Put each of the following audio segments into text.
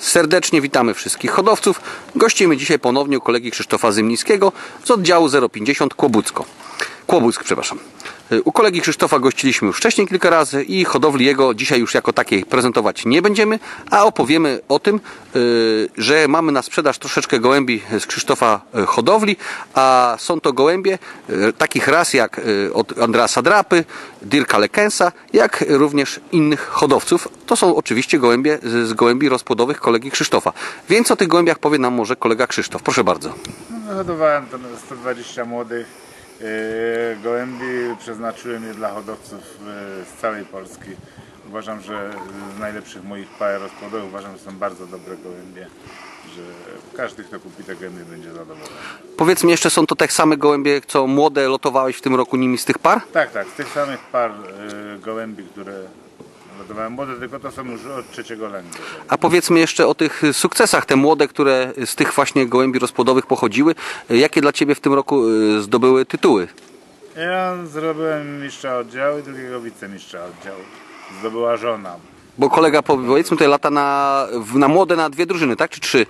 Serdecznie witamy wszystkich hodowców. Gościmy dzisiaj ponownie u kolegi Krzysztofa Zymnickiego z oddziału 050 Kłobucko. Kłobuck, przepraszam. Y, U kolegi Krzysztofa gościliśmy już wcześniej kilka razy i hodowli jego dzisiaj już jako takiej prezentować nie będziemy, a opowiemy o tym, y, że mamy na sprzedaż troszeczkę gołębi z Krzysztofa y, hodowli, a są to gołębie takich ras jak od Andreasa Drapy, Dirka Lekensa, jak również innych hodowców. To są oczywiście gołębie z, gołębi rozpłodowych kolegi Krzysztofa. Więc o tych gołębiach powie nam może kolega Krzysztof. Proszę bardzo. No, Hodowałem tam 120 młodych gołębi, przeznaczyłem je dla hodowców yy, z całej Polski. Uważam, że z najlepszych moich par rozpłodowych uważam, że są bardzo dobre gołębie, że każdy kto kupi te gołębie będzie zadowolony. Powiedz mi jeszcze, są to te same gołębie, co młode lotowałeś w tym roku nimi z tych par? Tak, tak, z tych samych par yy, gołębi, które hodowałem młode, tylko to są już od trzeciego lęgu. A powiedzmy jeszcze o tych sukcesach, te młode, które z tych właśnie gołębi rozpłodowych pochodziły. Jakie dla Ciebie w tym roku y, zdobyły tytuły? Ja zrobiłem mistrza oddziału i drugiego wicemistrza oddziału. Zdobyła żona. Bo kolega powiedzmy tutaj lata na, na młode na dwie drużyny, tak? Czy trzy?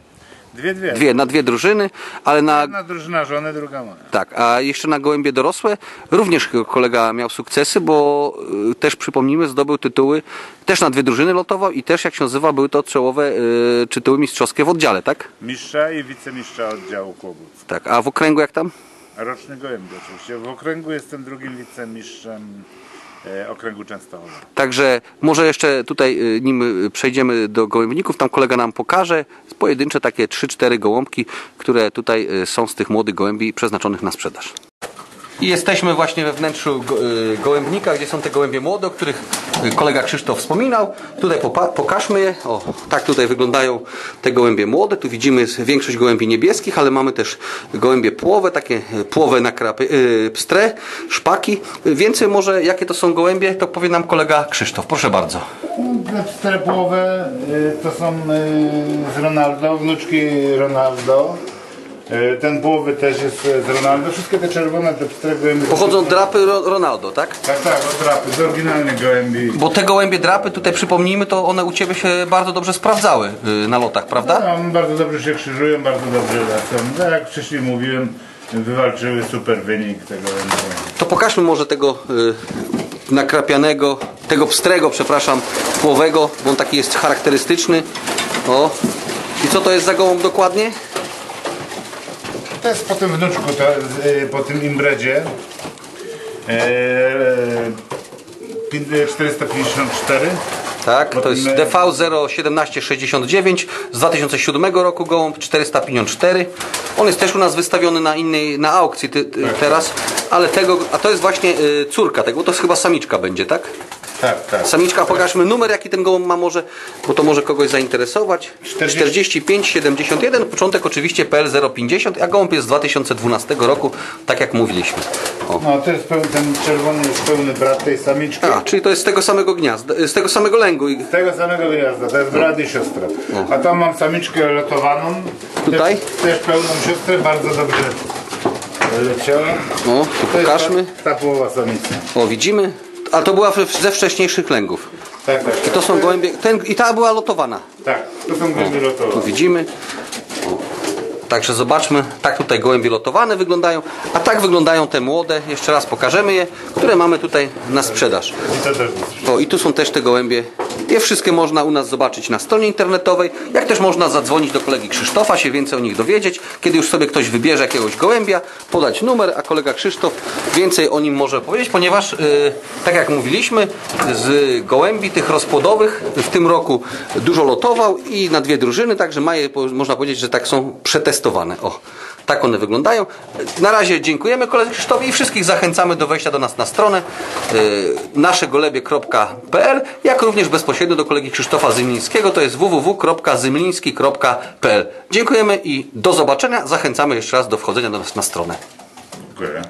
Dwie, dwie. Dwie, na dwie drużyny, ale na Jedna drużyna żony, druga moja. Tak, a jeszcze na gołębie dorosłe również kolega miał sukcesy, bo y, też przypomnijmy, zdobył tytuły, też na dwie drużyny lotował i też jak się nazywa, były to czołowe y, tytuły mistrzowskie w oddziale, tak? Mistrza i wicemistrza oddziału Kłobuck. Tak, a w okręgu jak tam? Roczny gołębi oczywiście. W okręgu jestem drugim wicemistrzem okręgu Częstochowa. Także może jeszcze tutaj, y, nim y, przejdziemy do gołębników, tam kolega nam pokaże pojedyncze takie 3-4 gołąbki, które tutaj są z tych młodych gołębi przeznaczonych na sprzedaż. I jesteśmy właśnie we wnętrzu y, gołębnika, gdzie są te gołębie młode, o których y, kolega Krzysztof wspominał. Tutaj pokażmy je. O, tak tutaj wyglądają te gołębie młode. Tu widzimy większość gołębi niebieskich, ale mamy też gołębie płowe, takie y, płowe nakrapy, yy, pstre, szpaki. Więcej może jakie to są gołębie, to powie nam kolega Krzysztof. Proszę bardzo. Połowe y, to są z Ronaldo, wnuczki Ronaldo. Y, Ten połowy też jest z Ronaldo. Wszystkie te czerwone, te gołębie. Pochodzą od drapy Ro- Ronaldo, tak? Tak, tak, od drapy, z oryginalnych gołębi. Bo te gołębie drapy, tutaj przypomnijmy, to one u Ciebie się bardzo dobrze sprawdzały y, na lotach, prawda? Tam bardzo dobrze się krzyżują, bardzo dobrze lecą. Tak jak wcześniej mówiłem, wywalczyły super wynik tego gołębia. To pokażmy może tego y, nakrapianego, tego pstrego, przepraszam, płowego, bo on taki jest charakterystyczny. O. I co to jest za gołąb dokładnie? To jest po tym wnuczku, to, y, po tym imbredzie. E, pin- 454. Tak, to jest My- DV01769 z 2007 roku gołąb 454. On jest też u nas wystawiony na innej, na aukcji ty, ty, teraz, ale tego, a to jest właśnie y, córka tego, bo to jest chyba samiczka będzie, tak? Tak, tak. Samiczka, pokażmy numer, jaki ten gołąb ma może, bo to może kogoś zainteresować. 40. 45 71, początek oczywiście PL050, a gołąb jest z 2012 roku, tak jak mówiliśmy. O. No to jest pełny, ten czerwony jest pełny brat tej samiczki. A, czyli to jest z tego samego gniazda, z tego samego lęgu. Z tego samego gniazda, to jest brat i siostra. A tam mam samiczkę lotowaną. Tutaj? Też, też pełną siostrę, bardzo dobrze leciała. O, tu To jest pokażmy. Ta, ta połowa samica. O, widzimy. A to była ze wcześniejszych lęgów. Tak, tak. I to są gołębie, ten, i ta była lotowana. Tak, to są gołębie Tu lotowe. widzimy. Także zobaczmy, tak tutaj gołębie lotowane wyglądają, a tak wyglądają te młode, jeszcze raz pokażemy je, które mamy tutaj na sprzedaż. I to też jest. O, i tu są też te gołębie. Je wszystkie można u nas zobaczyć na stronie internetowej, jak też można zadzwonić do kolegi Krzysztofa, się więcej o nich dowiedzieć. Kiedy już sobie ktoś wybierze jakiegoś gołębia, podać numer, a kolega Krzysztof więcej o nim może powiedzieć, ponieważ, yy, tak jak mówiliśmy, z gołębi tych rozpłodowych w tym roku dużo lotował i na dwie drużyny, także ma je, po- można powiedzieć, że tak są przetestowane. O, tak one wyglądają. Na razie dziękujemy koledze Krzysztofowi i wszystkich zachęcamy do wejścia do nas na stronę yy, naszegolebie.pl, jak również bezpośrednio do kolegi Krzysztofa Zymlińskiego, to jest www.zymliński.pl. Dziękujemy i do zobaczenia. Zachęcamy jeszcze raz do wchodzenia do nas na stronę. Dziękuję.